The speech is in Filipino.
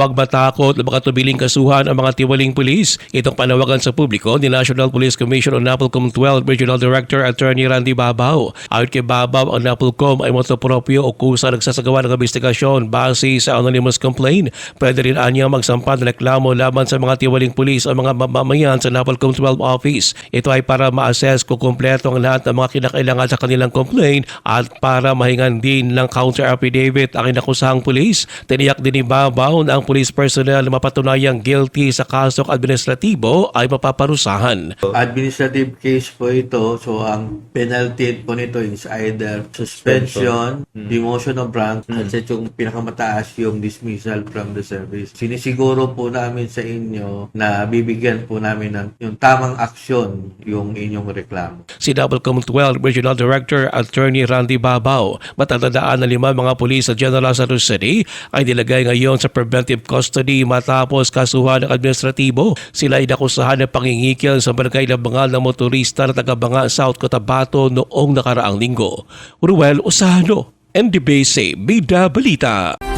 huwag matakot na makatubiling kasuhan ang mga tiwaling pulis. Itong panawagan sa publiko ni National Police Commission o NAPOLCOM 12 Regional Director Attorney Randy Babaw. Ayon kay Babaw, ang NAPOLCOM ay motopropyo o kusa nagsasagawa ng investigasyon base sa anonymous complaint. Pwede rin anya magsampa ng reklamo laban sa mga tiwaling pulis o mga mamamayan sa NAPOLCOM 12 office. Ito ay para ma-assess kung kumpleto ang lahat ng mga kinakailangan sa kanilang complaint at para mahingan din ng counter affidavit ang inakusahang pulis. Tiniyak din ni Babaw na ang police personnel na mapatunayang guilty sa kasong administratibo ay mapaparusahan. Administrative case po ito. So, ang penalty po nito is either suspension, demotion of rank, at sa yung pinakamataas yung dismissal from the service. Sinisiguro po namin sa inyo na bibigyan po namin ng yung tamang aksyon yung inyong reklamo. Double-Com 12 Regional Director Attorney Randy Babaw. Matatandaan na lima mga pulis sa General Santos City ay nilagay ngayon sa preventive custody matapos kasuhan ng administratibo. Sila ay nakusahan ng pangingikil sa barangay ng bangal ng motorista na taga-banga South Cotabato noong nakaraang linggo. Ruel Osano, NDBC, Bida Balita.